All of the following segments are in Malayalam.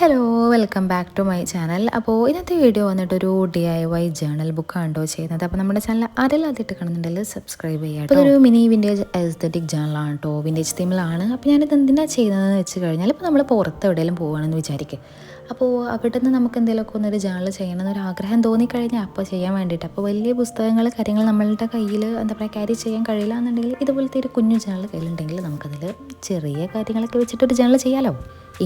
Hello welcome back to my channel അപ്പോൾ ഇന്നത്തെ വീഡിയോ വന്നിട്ട് ഒരു ഡി ഐ വൈ ജേണൽ ബുക്കാണ് കേട്ടോ ചെയ്യുന്നത്. അപ്പോൾ നമ്മുടെ ചാനൽ ആരെല്ലാം ആദ്യമായിട്ട് കാണുന്നുണ്ടെങ്കിൽ സബ്സ്ക്രൈബ് ചെയ്യാം അപ്പോൾ മിനി വിന്റേജ് എസ്തറ്റിക് ജേണലാണ് കേട്ടോ. വിന്റേജ് തീമിലാണ് അപ്പോൾ ഞാനിത് എന്തിനാണ് ചെയ്യുന്നതെന്ന് വെച്ച് കഴിഞ്ഞാൽ ഇപ്പോൾ നമ്മൾ പുറത്ത് എവിടെയെങ്കിലും പോവുകയാണെന്ന് വിചാരിക്കും അപ്പോൾ അവിടെ നിന്ന് നമുക്ക് എന്തെങ്കിലുമൊക്കെ ഒന്നൊരു ജേണൽ ചെയ്യണം എന്നൊരു ആഗ്രഹം തോന്നിക്കഴിഞ്ഞാൽ അപ്പോൾ ചെയ്യാൻ വേണ്ടിയിട്ട്. അപ്പോൾ വലിയ പുസ്തകങ്ങൾ കാര്യങ്ങൾ നമ്മളുടെ കയ്യിൽ എന്താ പറയുക ക്യാരി ചെയ്യാൻ കഴിയില്ല എന്നുണ്ടെങ്കിൽ ഇതുപോലത്തെ ഒരു കുഞ്ഞു ജേണൽ കയ്യിലുണ്ടെങ്കിൽ നമുക്കതിൽ ചെറിയ കാര്യങ്ങളൊക്കെ വെച്ചിട്ടൊരു ജേണൽ ചെയ്യാമല്ലോ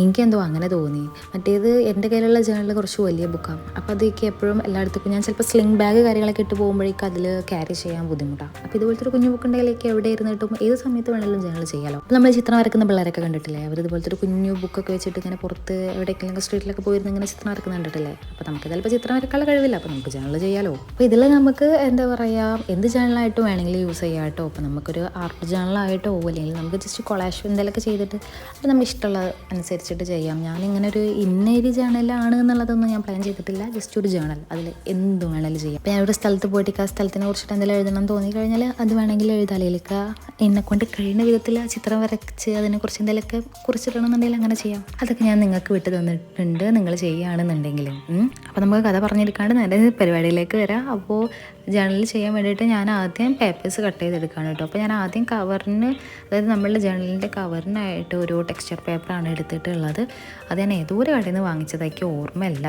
എനിക്കെന്തോ അങ്ങനെ തോന്നി. മറ്റേത് എന്റെ കയ്യിലുള്ള ജേണൽ കുറച്ച് വലിയ ബുക്കാണ് അപ്പോൾ അതൊക്കെ എപ്പോഴും എല്ലായിടത്തും ഞാൻ ചിലപ്പോൾ സ്ലിംഗ് ബാഗ് കാര്യങ്ങളൊക്കെ ഇട്ട് പോകുമ്പോഴേക്കും അതിൽ ക്യാരി ചെയ്യാൻ ബുദ്ധിമുട്ടാണ് അപ്പോൾ ഇതുപോലത്തെ ഒരു കുഞ്ഞു ബുക്ക് ഉണ്ടെങ്കിലേക്ക് എവിടെ ഇരുന്നിട്ടും ഏത് സമയത്ത് വേണമെങ്കിലും ജേണൽ ചെയ്യാമല്ലോ അപ്പോൾ നമ്മൾ ചിത്രം വരക്കുന്ന പിള്ളേരൊക്കെ കണ്ടിട്ടില്ലേ? അവർ ഇതുപോലത്തെ ഒരു കുഞ്ഞു ബുക്കൊക്കെ വെച്ചിട്ട് ഇങ്ങനെ പുറത്ത് എവിടെയെങ്കിലും സ്ട്രീറ്റിലൊക്കെ പോയിരുന്ന് ഇങ്ങനെ ചിത്രം വരക്കുന്ന കണ്ടിട്ടില്ലേ? അപ്പോൾ നമുക്ക് ചിലപ്പോൾ ചിത്രം വരക്കാനുള്ള കഴിവില്ല. അപ്പോൾ നമുക്ക് ജേണൽ ചെയ്യാമല്ലോ അപ്പോൾ ഇതിൽ നമുക്ക് എന്താ പറയുക എന്ത് ജേണലായിട്ടും വേണമെങ്കിലും യൂസ് ചെയ്യാം കേട്ടോ. അപ്പോൾ നമുക്കൊരു ആർട്ട് ജേണലായിട്ടോ അല്ലെങ്കിൽ നമുക്ക് ജസ്റ്റ് കൊളാഷ് എന്തെങ്കിലുമൊക്കെ ചെയ്തിട്ട് അപ്പോൾ നമുക്ക് ഇഷ്ടമുള്ള അനുസരിച്ചിട്ട് ചെയ്യാം. ഞാനിങ്ങനെ ഒരു ഇന്ന ഒരു ജേണലാണ് എന്നുള്ളതൊന്നും ഞാൻ പ്ലാൻ ചെയ്തിട്ടില്ല. ജസ്റ്റ് ഒരു ജേണൽ അതിൽ എന്ത് വേണമെങ്കിലും ചെയ്യാം. അപ്പോൾ ഞാൻ ഒരു സ്ഥലത്ത് പോയിട്ട് ആ സ്ഥലത്തിനെ കുറിച്ചിട്ട് എന്തെങ്കിലും എഴുതണം തോന്നി കഴിഞ്ഞാൽ അത് വേണമെങ്കിൽ എഴുതാലേക്ക് എന്നെ കൊണ്ട് കഴിയുന്ന വിധത്തിൽ ആ ചിത്രം വരച്ച് അതിനെക്കുറിച്ച് എന്തെങ്കിലുമൊക്കെ കുറിച്ചിടണമെന്നുണ്ടെങ്കിൽ അങ്ങനെ ചെയ്യാം. അതൊക്കെ ഞാൻ നിങ്ങൾക്ക് വിട്ട് തന്നിട്ടുണ്ട്. നിങ്ങൾ ചെയ്യുകയാണെന്നുണ്ടെങ്കിൽ അപ്പോൾ നമുക്ക് കഥ പറഞ്ഞെടുക്കാണ്ട് നേരെ പരിപാടിയിലേക്ക് വരാം. അപ്പോൾ ജേണൽ ചെയ്യാൻ വേണ്ടിയിട്ട് ഞാൻ ആദ്യം പേപ്പേഴ്സ് കട്ട് ചെയ്തെടുക്കുകയാണ് കേട്ടോ. അപ്പോൾ ഞാൻ ആദ്യം കവറിന് അതായത് നമ്മളുടെ ജേണലിന്റെ കവറിനായിട്ട് ഒരു ടെക്സ്ചർ പേപ്പറാണ് എടുത്തിട്ടുള്ളത് അത് ഞാൻ ഏതൊരു കടയിൽ നിന്ന് വാങ്ങിച്ചതാക്കി ഓർമ്മയില്ല.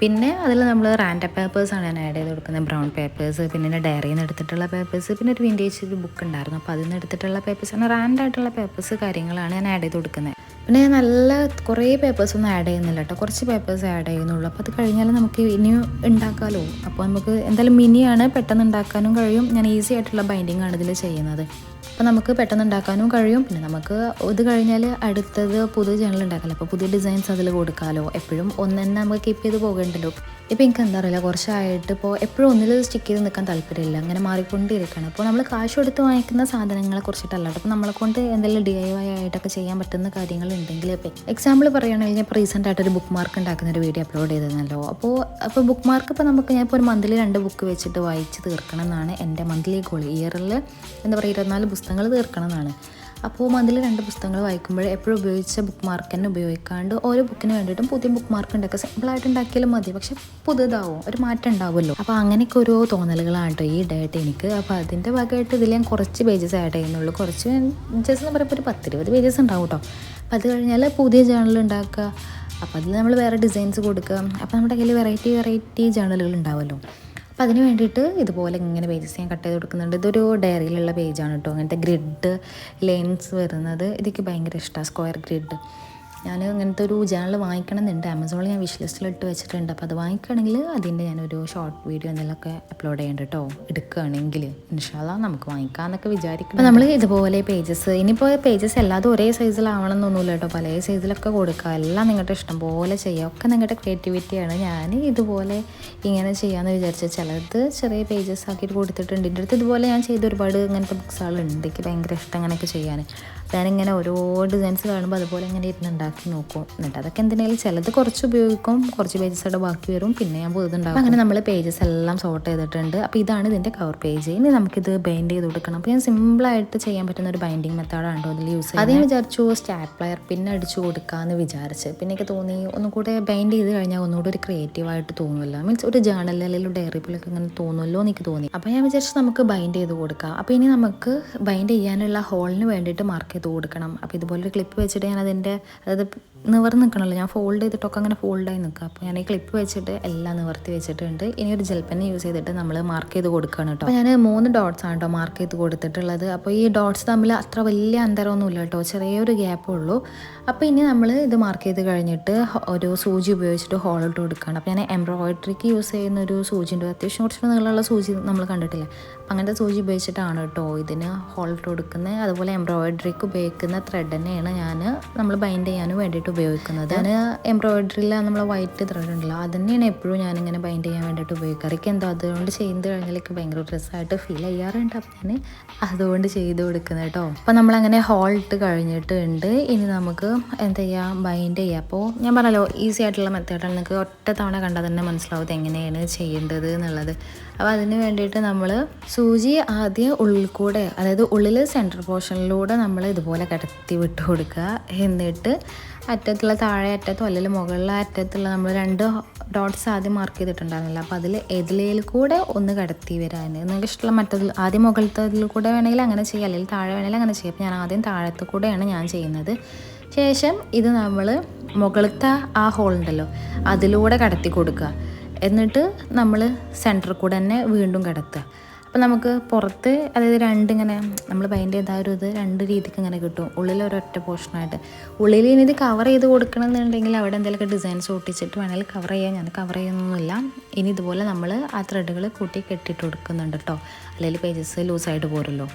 പിന്നെ അതിൽ നമ്മൾ റാൻഡ പേപ്പേഴ്സാണ് ഞാൻ ആഡ് ചെയ്ത് കൊടുക്കുന്നത്. ബ്രൗൺ പേപ്പേഴ്സ് പിന്നെ എന്റെ ഡയറിയിൽ നിന്ന് എടുത്തിട്ടുള്ള പേപ്പേഴ്സ് പിന്നെ ഒരു വിന്റേജ് ബുക്ക് ഉണ്ടായിരുന്നു. അപ്പോൾ അതിൽ നിന്ന് എടുത്തിട്ടുള്ള ആണ് റാൻഡായിട്ടുള്ള പേപ്പേഴ്സ് കാര്യങ്ങളാണ് ഞാൻ ആഡ് ചെയ്ത് കൊടുക്കുന്നത്. പിന്നെ ഞാൻ നല്ല കുറേ പേപ്പേഴ്സൊന്നും ആഡ് ചെയ്യുന്നില്ല കേട്ടോ കുറച്ച് പേപ്പേഴ്സ് ആഡ് ചെയ്യുന്നുള്ളൂ. അപ്പോൾ അത് കഴിഞ്ഞാൽ നമുക്ക് ഇനിയും ഉണ്ടാക്കാമല്ലോ അപ്പോൾ നമുക്ക് എന്തായാലും മിനിയാണ് പെട്ടെന്ന് ഉണ്ടാക്കാനും കഴിയും. ഞാൻ ഈസി ആയിട്ടുള്ള ബൈൻഡിങ് ആണ് ഇതിൽ ചെയ്യുന്നത്. അപ്പോൾ നമുക്ക് പെട്ടെന്ന് ഉണ്ടാക്കാനും കഴിയും. പിന്നെ നമുക്ക് ഇത് കഴിഞ്ഞാൽ അടുത്തത് പുതിയ ജേണൽ ഉണ്ടാക്കാലോ അപ്പോൾ പുതിയ ഡിസൈൻസ് അതിൽ കൊടുക്കാമല്ലോ എപ്പോഴും ഒന്ന് തന്നെ നമുക്ക് കീപ്പ് ചെയ്ത് പോകേണ്ടല്ലോ. ഇപ്പോൾ എനിക്ക് എന്താ അറിയില്ല. കുറച്ചായിട്ട് ഇപ്പോൾ എപ്പോഴും ഒന്നിൽ സ്റ്റിക്ക് ചെയ്ത് നിൽക്കാൻ താല്പര്യമില്ല. അങ്ങനെ മാറിക്കൊണ്ടിരിക്കുകയാണ് അപ്പോൾ നമ്മൾ കാശ് കൊടുത്ത് വാങ്ങിക്കുന്ന സാധനങ്ങളെ കുറിച്ചിട്ടല്ലട്ടോ അപ്പോൾ നമ്മളെ കൊണ്ട് എന്തെങ്കിലും ഡി ഐ വൈ ആയിട്ടൊക്കെ ചെയ്യാൻ പറ്റുന്ന കാര്യങ്ങൾ ഉണ്ടെങ്കിൽ ഇപ്പോൾ എക്സാമ്പിൾ പറയുകയാണെങ്കിൽ ഞാൻ ഇപ്പോൾ റീസെന്റ് ആയിട്ട് ഒരു ബുക്ക് മാർക്ക് ഉണ്ടാക്കുന്ന ഒരു വീഡിയോ അപ്ലോഡ് ചെയ്തിരുന്നല്ലോ അപ്പോൾ അപ്പോൾ ബുക്ക് മാർക്ക് ഇപ്പോൾ നമുക്ക് ഞാൻ ഇപ്പോൾ ഒരു മന്ത്ലി രണ്ട് ബുക്ക് വെച്ചിട്ട് വായിച്ച് തീർക്കണം എന്നാണ് എന്റെ മന്ത്ലി ഗോൾ ഇയറിൽ എന്താ പറയുക ഇരുപത്തിനാല് പുസ്തകങ്ങൾ തീർക്കണം എന്നാണ് അപ്പോൾ മന്ത്ലി രണ്ട് പുസ്തകങ്ങൾ വായിക്കുമ്പോൾ എപ്പോഴും ഉപയോഗിച്ച ബുക്ക് മാർക്ക് തന്നെ ഉപയോഗിക്കാണ്ട് ഓരോ ബുക്കിന് വേണ്ടിയിട്ടും പുതിയ ബുക്ക് മാർക്ക് ഉണ്ടാക്കുക സിമ്പിളായിട്ട് ഉണ്ടാക്കിയാലും മതി. പക്ഷെ പുതുതാവും ഒരു മാറ്റം ഉണ്ടാവുമല്ലോ. അപ്പോൾ അങ്ങനെയൊക്കെ ഓരോ തോന്നലുകളാണ് കേട്ടോ ഈ ഡേറ്റ് എനിക്ക്. അപ്പോൾ അതിന്റെ ഭാഗമായിട്ട് ഇതിൽ ഞാൻ കുറച്ച് പേജസ് ആഡ് ചെയ്യുന്നുള്ളൂ. കുറച്ച് ജസ്റ്റ് എന്ന് പറയുമ്പോൾ ഒരു പത്തിരുപത് പേജസ് ഉണ്ടാവും കേട്ടോ. അപ്പോൾ അത് കഴിഞ്ഞാൽ പുതിയ ജേണൽ ഉണ്ടാക്കുക. അപ്പോൾ അതിൽ നമ്മൾ വേറെ ഡിസൈൻസ് കൊടുക്കുക. അപ്പോൾ നമ്മുടെ കയ്യിൽ വെറൈറ്റി വെറൈറ്റി ജേണലുകൾ ഉണ്ടാവുമല്ലോ അപ്പോൾ അതിന് വേണ്ടിയിട്ട് ഇതുപോലെ ഇങ്ങനെ പേജസ് ഞാൻ കട്ട് ചെയ്ത് കൊടുക്കുന്നുണ്ട്. ഇതൊരു ഡയറിയിലുള്ള പേജാണ് കേട്ടോ. അങ്ങനത്തെ ഗ്രിഡ് ലൈൻസ് വരുന്നത്. ഇതൊക്കെ ഭയങ്കര ഇഷ്ടമാണ് സ്ക്വയർ ഗ്രിഡ് ഞാൻ അങ്ങനത്തെ ഒരു ജേണൽ വാങ്ങിക്കണം എന്നുണ്ട് ആമസോണിൽ ഞാൻ വിഷ് ലിസ്റ്റിൽ ഇട്ട് വെച്ചിട്ടുണ്ട്. അപ്പോൾ അത് വാങ്ങിക്കുകയാണെങ്കിൽ അതിന്റെ ഞാനൊരു ഷോർട്ട് വീഡിയോ എന്തെങ്കിലുമൊക്കെ അപ്ലോഡ് ചെയ്യേണ്ട കേട്ടോ എടുക്കുകയാണെങ്കിൽ ഇൻഷാല്ല നമുക്ക് വാങ്ങിക്കാമെന്നൊക്കെ വിചാരിക്കും അപ്പോൾ നമ്മൾ ഇതുപോലെ പേജസ് ഇനിയിപ്പോൾ പേജസ് എല്ലാതും ഒരേ സൈസിലാവണം എന്നൊന്നുമില്ല കേട്ടോ പല സൈസിലൊക്കെ കൊടുക്കുക. എല്ലാം നിങ്ങളുടെ ഇഷ്ടം പോലെ ചെയ്യുക ഒക്കെ നിങ്ങളുടെ ക്രിയേറ്റിവിറ്റിയാണ് ഞാൻ ഇതുപോലെ ഇങ്ങനെ ചെയ്യാമെന്ന് വിചാരിച്ച ചിലത് ചെറിയ പേജസ് ആക്കിയിട്ട് കൊടുത്തിട്ടുണ്ട്. എന്റെ അടുത്ത് ഇതുപോലെ ഞാൻ ചെയ്ത ഒരുപാട് ഇങ്ങനത്തെ ബുക്സുകളുണ്ട് എനിക്ക് ഭയങ്കര ഇഷ്ടം അങ്ങനെയൊക്കെ ചെയ്യാൻ ഞാനിങ്ങനെ ഓരോ ഡിസൈൻസ് കാണുമ്പോൾ അതുപോലെ ഇങ്ങനെ ഇരുന്ന് ഉണ്ടാക്കി നോക്കും. എന്നിട്ട് അതൊക്കെ എന്തിനായാലും ചിലത് കുറച്ച് ഉപയോഗിക്കും കുറച്ച് പേജസ് അവിടെ ബാക്കി വരും. പിന്നെ ഞാൻ പുതുണ്ടാകും അങ്ങനെ നമ്മൾ പേജസ് എല്ലാം സോർട്ട് ചെയ്തിട്ടുണ്ട്. അപ്പോൾ ഇതാണ് ഇതിന്റെ കവർ പേജ് ഇനി നമുക്കിത് ബൈൻഡ് ചെയ്ത് കൊടുക്കണം. അപ്പോൾ ഞാൻ സിമ്പിളായിട്ട് ചെയ്യാൻ പറ്റുന്ന ഒരു ബൈൻഡിങ് മെത്തേഡാണ് അതിൽ യൂസ് ചെയ്യുന്നത്. അതിന് വിചാരിച്ചു സ്റ്റാപ്ലയർ പിന്നെ അടിച്ചു കൊടുക്കാമെന്ന് വിചാരിച്ച്. പിന്നെ എനിക്ക് തോന്നി ഒന്നും കൂടെ ബൈൻഡ് ചെയ്ത് കഴിഞ്ഞാൽ ഒന്നുകൂടി ഒരു ക്രിയേറ്റീവായിട്ട് തോന്നുമല്ലോ. മീൻസ് ഒരു ജേണൽ അല്ലെങ്കിൽ ഡയറി പോലൊക്കെ ഇങ്ങനെ തോന്നുമല്ലോ എന്ന് എനിക്ക് തോന്നി. അപ്പോൾ ഞാൻ വിചാരിച്ചു നമുക്ക് ബൈൻഡ് ചെയ്ത് കൊടുക്കാം. അപ്പോൾ ഇനി നമുക്ക് ബൈൻഡ് ചെയ്യാനുള്ള ഹോളിന് വേണ്ടിയിട്ട് മാർക്ക് ചെയ്ത് കൊടുക്കണം. അപ്പോൾ ഇതുപോലൊരു ക്ലിപ്പ് വെച്ചിട്ട് ഞാൻ അതിന്റെ അതായത് നിവർന്ന് നിൽക്കണമല്ലോ ഞാൻ ഫോൾഡ് ചെയ്തിട്ടൊക്കെ അങ്ങനെ ഫോൾഡായി നിൽക്കുക അപ്പോൾ ഞാൻ ഈ ക്ലിപ്പ് വെച്ചിട്ട് എല്ലാം നിവർത്തി വെച്ചിട്ടുണ്ട്. ഇനി ഒരു ജെൽ പെൻ യൂസ് ചെയ്തിട്ട് നമ്മൾ മാർക്ക് ചെയ്ത് കൊടുക്കുകയാണ് കേട്ടോ അപ്പോൾ ഞാൻ മൂന്ന് ഡോട്ട്സ് ആണ് കേട്ടോ മാർക്ക് ചെയ്ത് കൊടുത്തിട്ടുള്ളത്. അപ്പോൾ ഈ ഡോട്ട്സ് തമ്മിൽ അത്ര വലിയ അന്തരമൊന്നുമില്ല കേട്ടോ ചെറിയൊരു ഗ്യാപ്പേ ഉള്ളൂ. അപ്പോൾ ഇനി നമ്മൾ ഇത് മാർക്ക് ചെയ്ത് കഴിഞ്ഞിട്ട് ഒരു സൂചി ഉപയോഗിച്ചിട്ട് ഹോൾ ഇട്ട് കൊടുക്കുകയാണ് അപ്പോൾ ഞാൻ എംബ്രോയിഡറിക്ക് യൂസ് ചെയ്യുന്ന ഒരു സൂചി ഉണ്ട്. അത്യാവശ്യം കുറച്ച് നീളമുള്ള സൂചി നമ്മൾ കണ്ടിട്ടില്ല. അപ്പം അങ്ങനത്തെ സൂചി ഉപയോഗിച്ചിട്ടാണ് കേട്ടോ ഇതിന് ഹോൾ ഇട്ട് കൊടുക്കുന്നത് അതുപോലെ എംബ്രോയിഡറിക്ക് ഉപയോഗിക്കുന്ന ത്രെഡ് തന്നെയാണ് ഞാൻ നമ്മൾ ബൈൻഡ് ചെയ്യാനും വേണ്ടിയിട്ട് ഉപയോഗിക്കുന്നത്. ഞാൻ എംബ്രോയിഡറിയിൽ നമ്മൾ വൈറ്റ് ത്രെഡ് ഉണ്ടല്ലോ അത് തന്നെയാണ് എപ്പോഴും ഞാനിങ്ങനെ ബൈൻഡ് ചെയ്യാൻ വേണ്ടിയിട്ട് ഉപയോഗിക്കാറ്. എനിക്ക് എന്തോ അതുകൊണ്ട് ചെയ്ത് കഴിഞ്ഞാലൊക്കെ ഭയങ്കര ഡ്രസ്സായിട്ട് ഫീൽ ചെയ്യാറുണ്ട്. അപ്പം ഞാൻ അതുകൊണ്ട് ചെയ്ത് കൊടുക്കുന്നത് കേട്ടോ. അപ്പോൾ നമ്മളങ്ങനെ ഹോൾ ഇട്ട് കഴിഞ്ഞിട്ടുണ്ട്. ഇനി നമുക്ക് എന്താ ചെയ്യുക ബൈൻഡ് ചെയ്യുക അപ്പോൾ ഞാൻ പറഞ്ഞല്ലോ ഈസി ആയിട്ടുള്ള മെത്തേഡാണ് നിങ്ങൾക്ക് ഒറ്റ തവണ കണ്ടാൽ തന്നെ മനസ്സിലാവും എങ്ങനെയാണ് ചെയ്യേണ്ടത് എന്നുള്ളത്. അപ്പോൾ അതിന് വേണ്ടിയിട്ട് നമ്മൾ സൂചി ആദ്യം ഉള്ളിൽ കൂടെ അതായത് ഉള്ളിൽ സെന്റർ പോർഷനിലൂടെ നമ്മൾ ഇതുപോലെ കടത്തി വിട്ട് കൊടുക്കുക. എന്നിട്ട് അറ്റത്തുള്ള താഴെ അറ്റത്തോ അല്ലെങ്കിൽ മുകളിലെ അറ്റത്തുള്ള നമ്മൾ രണ്ട് ഡോട്ട്സ് ആദ്യം മാർക്ക് ചെയ്തിട്ടുണ്ടായിരുന്നില്ല. അപ്പോൾ അതിൽ എതിലയിൽ കൂടെ ഒന്ന് കടത്തി വരാൻ. നിങ്ങൾക്ക് ഇഷ്ടമുള്ള മറ്റതിൽ ആദ്യം മുകളിലത്തതിൽ കൂടെ വേണമെങ്കിൽ അങ്ങനെ ചെയ്യാം. അല്ലെങ്കിൽ താഴെ വേണമെങ്കിൽ അങ്ങനെ ചെയ്യാം. അപ്പോൾ ഞാൻ ആദ്യം താഴത്ത് കൂടെയാണ് ഞാൻ ചെയ്യുന്നത്. ശേഷം ഇത് നമ്മൾ മുകളിലത്തെ ആ ഹോൾ ഉണ്ടല്ലോ അതിലൂടെ കടത്തി കൊടുക്കുക. എന്നിട്ട് നമ്മൾ സെന്ററിൽ കൂടെ തന്നെ വീണ്ടും കടത്തുക. അപ്പോൾ നമുക്ക് പുറത്ത് അതായത് രണ്ടിങ്ങനെ നമ്മൾ ചെയ്ത ആ ഒരു ഇത് രണ്ട് രീതിക്ക് ഇങ്ങനെ കിട്ടും. ഉള്ളിൽ ഒരൊറ്റ പോർഷനായിട്ട് ഉള്ളിൽ ഇനി ഇത് കവർ ചെയ്ത് കൊടുക്കണം എന്നുണ്ടെങ്കിൽ അവിടെ എന്തെങ്കിലുമൊക്കെ ഡിസൈൻസ് ഒട്ടിച്ചിട്ട് വേണമെങ്കിൽ കവർ ചെയ്യാൻ ഞാൻ കവർ ചെയ്യുന്നൊന്നുമില്ല. ഇനി ഇതുപോലെ നമ്മൾ ആ ത്രെഡുകൾ കൂട്ടി കെട്ടിയിട്ട് കൊടുക്കുന്നുണ്ട് കേട്ടോ അല്ലെങ്കിൽ പേജസ് ലൂസായിട്ട് പോരല്ലോ.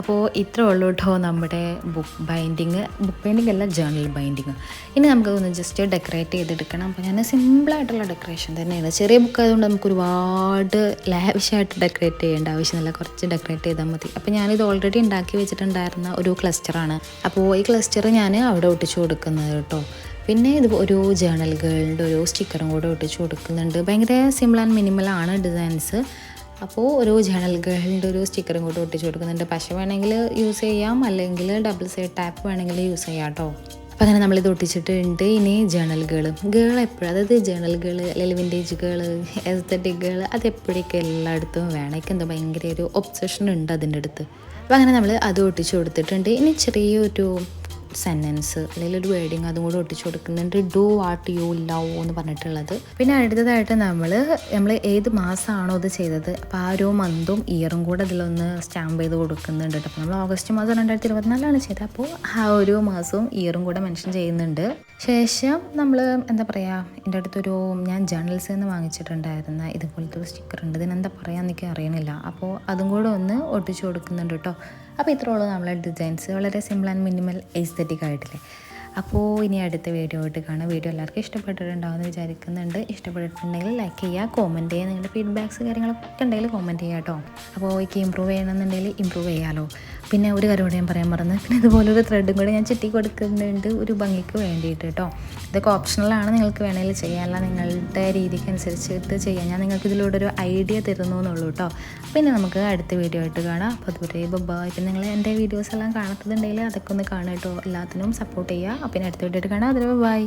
അപ്പോൾ ഇത്രേ ഉള്ളൂ കേട്ടോ നമ്മുടെ ബുക്ക് ബൈൻഡിങ് ബുക്ക് ബൈൻഡിങ് അല്ല ജേണൽ ബൈൻഡിങ് ഇനി നമുക്ക് ഒന്ന് ജസ്റ്റ് ഡെക്കറേറ്റ് ചെയ്തെടുക്കണം അപ്പോൾ ഞാൻ സിമ്പിളായിട്ടുള്ള ഡെക്കറേഷൻ തന്നെയാണ്. ചെറിയ ബുക്ക് ആയതുകൊണ്ട് നമുക്ക് ഒരുപാട് ലാവിഷായിട്ട് ഡെക്കറേറ്റ് ചെയ്യേണ്ട ആവശ്യമില്ല. കുറച്ച് ഡെക്കറേറ്റ് ചെയ്താൽ മതി. അപ്പോൾ ഞാനിത് ഓൾറെഡി ഉണ്ടാക്കി വെച്ചിട്ടുണ്ടായിരുന്ന ഒരു ക്ലസ്റ്ററാണ് അപ്പോൾ ഈ ക്ലസ്റ്റർ ഞാൻ അവിടെ ഒട്ടിച്ചു കൊടുക്കുന്നത് കേട്ടോ പിന്നെ ഇത് ഒരു ജേണൽ ഗേളിന്റെ ഒരു സ്റ്റിക്കറും കൂടെ ഒട്ടിച്ചു കൊടുക്കുന്നുണ്ട്. ഭയങ്കര സിമ്പിൾ ആൻഡ് മിനിമൽ ആണ് ഡിസൈൻസ് അപ്പോൾ ഒരു ജനൽ ഗേളിന്റെ ഒരു സ്റ്റിക്കറും കൂടെ ഒട്ടിച്ച് കൊടുക്കുന്നുണ്ട്. പശ വേണമെങ്കിൽ യൂസ് ചെയ്യാം അല്ലെങ്കിൽ ഡബിൾ സൈഡ് ടാപ്പ് വേണമെങ്കിൽ യൂസ് ചെയ്യാം കേട്ടോ അപ്പോൾ അങ്ങനെ നമ്മളിത് ഒട്ടിച്ചിട്ടുണ്ട്. ഇനി ജേണൽ ഗേൾ ഗേൾ എപ്പോഴും? അതായത് ജേണൽ ഗേൾ അല്ലെങ്കിൽ വിന്റേജ് ഗേൾ എസ്തറ്റിക് ഗേൾ അത് എപ്പോഴൊക്കെ എല്ലായിടത്തും വേണം? എനിക്ക് എന്താ ഭയങ്കര ഒരു ഒബ്സഷൻ ഉണ്ട് അതിന്റെ അടുത്ത്. അപ്പോൾ അങ്ങനെ നമ്മൾ അത് ഒട്ടിച്ചു കൊടുത്തിട്ടുണ്ട്. ഇനി ചെറിയൊരു സെന്റൻസ് അല്ലെങ്കിൽ ഒരു വേർഡിങ് അതും കൂടെ ഒട്ടിച്ചു കൊടുക്കുന്നുണ്ട്. ഡു വാട്ട് യു ലവ് എന്ന് പറഞ്ഞിട്ടുള്ളത്. പിന്നെ അടുത്തതായിട്ട് നമ്മൾ നമ്മൾ ഏത് മാസമാണോ അത് ചെയ്തത്. അപ്പോൾ ആ ഒരു മന്തും ഇയറും കൂടെ അതിലൊന്ന് സ്റ്റാമ്പ് ചെയ്ത് കൊടുക്കുന്നുണ്ട് കേട്ടോ. അപ്പോൾ നമ്മൾ ഓഗസ്റ്റ് മാസം രണ്ടായിരത്തി ഇരുപത്തിനാലാണ് ചെയ്തത്. അപ്പോൾ ആ ഒരു മാസവും ഇയറും കൂടെ മെൻഷൻ ചെയ്യുന്നുണ്ട്. ശേഷം നമ്മൾ എന്താ പറയുക എന്റെ അടുത്തൊരു ഞാൻ ജേണൽസ് നിന്ന് വാങ്ങിച്ചിട്ടുണ്ടായിരുന്ന ഇതുപോലത്തെ ഒരു സ്റ്റിക്കർ ഉണ്ട്. ഇതിനെന്താ പറയുക എനിക്ക് അറിയണില്ല. അപ്പോൾ അതും കൂടെ ഒന്ന് ഒട്ടിച്ചു കൊടുക്കുന്നുണ്ട് കേട്ടോ. അപ്പോൾ ഇത്രയുള്ളൂ നമ്മളെ ഡിസൈൻസ് വളരെ സിമ്പിൾ ആൻഡ് മിനിമൽ എസ്തറ്റിക് ആയിട്ടില്ലേ അപ്പോൾ ഇനി അടുത്ത വീഡിയോ ആയിട്ട് കാണാം. വീഡിയോ എല്ലാവർക്കും ഇഷ്ടപ്പെട്ടിട്ടുണ്ടാവുമെന്ന് വിചാരിക്കുന്നുണ്ട്. ഇഷ്ടപ്പെട്ടിട്ടുണ്ടെങ്കിൽ ലൈക്ക് ചെയ്യുക കോമന്റ് ചെയ്യുക. നിങ്ങളുടെ ഫീഡ്ബാക്സ് കാര്യങ്ങളൊക്കെ ഉണ്ടെങ്കിൽ കോമന്റ് ചെയ്യുക കേട്ടോ. അപ്പോൾ എനിക്ക് ഇമ്പ്രൂവ് ചെയ്യണമെന്നുണ്ടെങ്കിൽ ഇമ്പ്രൂവ് ചെയ്യാമല്ലോ പിന്നെ ഒരു കാര്യം കൂടെ ഞാൻ പറയാൻ പറഞ്ഞു പിന്നെ ഇതുപോലെ ഒരു ത്രെഡും കൂടെ ഞാൻ ചുറ്റി കൊടുക്കുന്നുണ്ട്. ഒരു ഭംഗിക്ക് വേണ്ടിയിട്ട് കേട്ടോ ഇതൊക്കെ ഓപ്ഷണലാണ് നിങ്ങൾക്ക് വേണമെങ്കിൽ ചെയ്യാനല്ല നിങ്ങളുടെ രീതിക്ക് അനുസരിച്ചിട്ട് ചെയ്യാം. ഞാൻ നിങ്ങൾക്ക് ഇതിലൂടെ ഒരു ഐഡിയ തരുന്നു എന്നുള്ളൂ കേട്ടോ പിന്നെ നമുക്ക് അടുത്ത വീഡിയോ ആയിട്ട് കാണാം. അപ്പോൾ അതുപോലെ ബൈ പിന്നെ നിങ്ങൾ എന്റെ വീഡിയോസ് എല്ലാം കാണത്തുന്നുണ്ടെങ്കിൽ അതൊക്കെ ഒന്ന് കാണാം കേട്ടോ എല്ലാത്തിനും സപ്പോർട്ട് ചെയ്യുക. പിന്നെ അടുത്ത വീഡിയോ ആയിട്ട് കാണാം. അതിൽ ബൈ